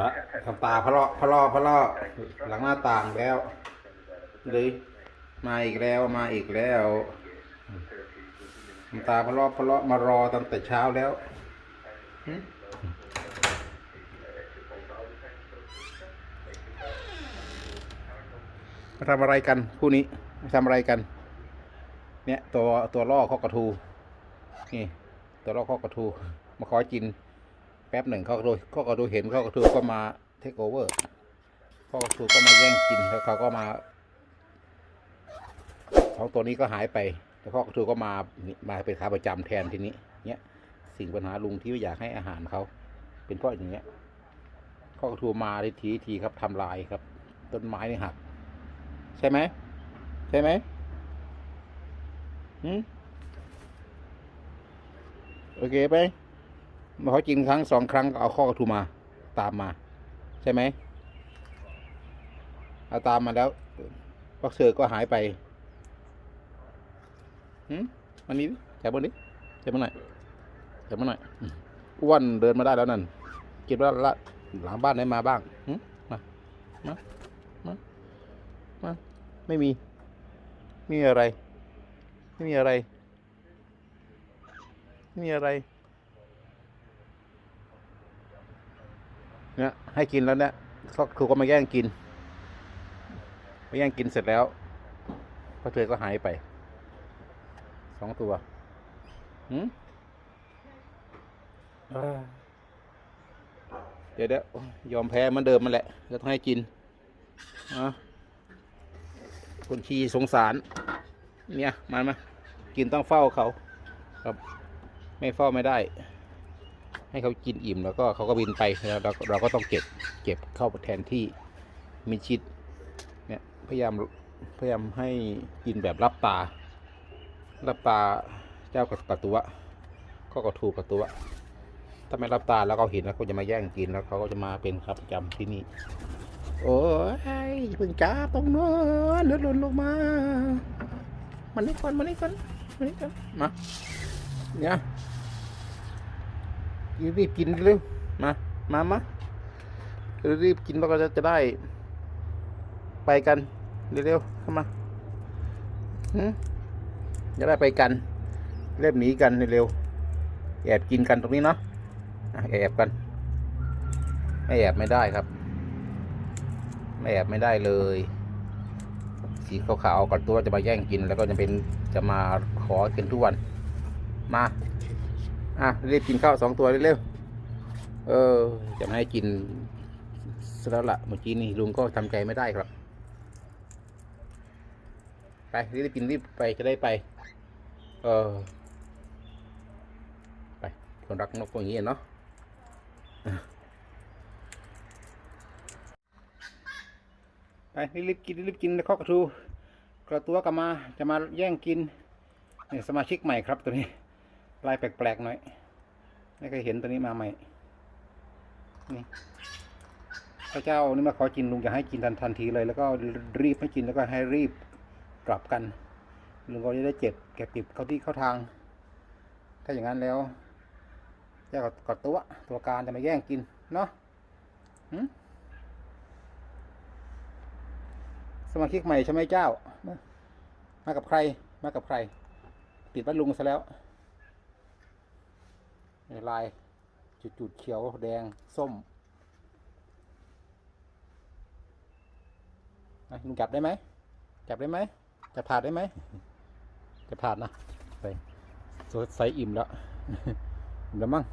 ละทำตาพะเลาะพะเลาะพะเลาะหลังหน้าต่างแล้วเลยมาอีกแล้วมาอีกแล้วทำตาพะเลาะพะเลาะมารอตั้งแต่เช้าแล้วมาทำอะไรกันคู่นี้มาทำอะไรกัน เนี่ยตัวตัวล่อข้อกระทูนี่ตัวล่อข้อกระทูมาขอกิน ป๊บหนึ่งเขาก็ดูเขาก็ดูเห็นเขาก็ดูก็มาเทคโอเวอร์เขาก็ดูก็มาแย่งกินแล้วเขาก็มาสองตัวนี้ก็หายไปแล้วเขาก็ดูก็มามาเป็นขาประจำแทนทีนี้เนี้ยสิ่งปัญหาลุงที่อยากให้อาหารเขาเป็นเพราะอย่างเงี้ยเขาก็ทูมาทีทีครับทำลายครับ ต้นไม้นี่หักใช่ไหมใช่ไหมหืมโอเคไป มาเขากินครั้งสองครั้งก็เอาข้อกระทูมา ตามมา ใช่ไหมเอาตามมาแล้วพักเสือก็หายไปหืมมันนี้จับบนนี้จับมันหน่อยจับมันหน่อยอ้วนเดินมาได้แล้วนั่นคิดว่าละหลังบ้านไหนมาบ้างหืมมามามามาไม่มีไม่มีอะไร ไม่มีอะไรไม่มีอะไร เนี่ยให้กินแล้วเนี่ยก็ครูก็มาแย่งกินมาแย่งกินเสร็จแล้วพอเธอก็หายไป สองตัวหืมอ่าเดี๋ยวเดี๋ยวยอมแพ้เหมันเดิมมันแหละก็ต้องให้กินอะคนขี้สงสาร เนี่ยมามากินต้องเฝ้าเขาครับ ไม่เฝ้าไม่ได้ ให้เขากินอิ่มแล้วก็เขาก็บินไปแล้วเราเราก็ต้องเก็บเก็บเข้าแทนที่มิชิดเนี่ยพยายามพยายามให้กินแบบรับตารับตาเจ้ากับกระตัวก็กระถูกระตัวถ้าไม่รับตาแล้วเขาเห็นแล้วเขาจะมาแย่งกินแล้วเขาก็จะมาเป็นครับประจำที่นี่ โอ้ยเพิ่งจ้าตรงโน้นเลือดหล่นลงมา มันนี่ก่อนมันนี่ก่อนมันนี่ก่อนมาเนี่ย รีบกินเร็วมา มามารีบกินแล้วก็จะจะได้ ไปกันเร็วๆเข้ามาจะได้ไปกัน เรียบหนีกันเร็วๆแอบกินกันตรงนี้เนาะอะแอบกัน ไม่แอบไม่ได้ครับ ไม่แอบไม่ได้เลย สีขาวๆก่อนตัวจะมาแย่งกินแล้วก็จะเป็นจะมาขอกินทุกวัน มา อะรีบกินข้าวสองตัวเร็วๆเออจะไม่ให้กินซะแล้วละเมื่อกี้นี่ลุงก็ทำใจไม่ได้ครับ ไปรีบกินรีบไปจะได้ไป เออไปคนรักนกก็อย่างนี้เนาะไปรีบกินรีบกินข้อกระทูกระตัวกลับมาจะมาแย่งกินนี่สมาชิกใหม่ครับตัวนี้ ลายแปลกๆหน่อยไม่เคยเห็นตัวนี้มาใหม่ นี่พระเจ้านี่มาขอกินลุงจะให้กินทันทันทีเลย แล้วก็รีบให้กินแล้วก็ให้รีบกลับกันลุงก็จะได้เจ็บแก็บติบเข้าที่เข้าทาง ถ้าอย่างนั้นแล้วเจ้ากับตัวตัวการจะมาแย่งกินเนาะสมาชิกใหม่ใช่ไหมเจ้า มามากับใคร มากับใครปิดบ้านลุงซะแล้ว ลายจุดจุดๆเขียวแดงส้มอะลุงจับได้ไหม จับได้ไหม จะผ่านได้ไหม จะผ่านนะไปสดใสอิ่มแล้วอิ่มแล้วมั้ง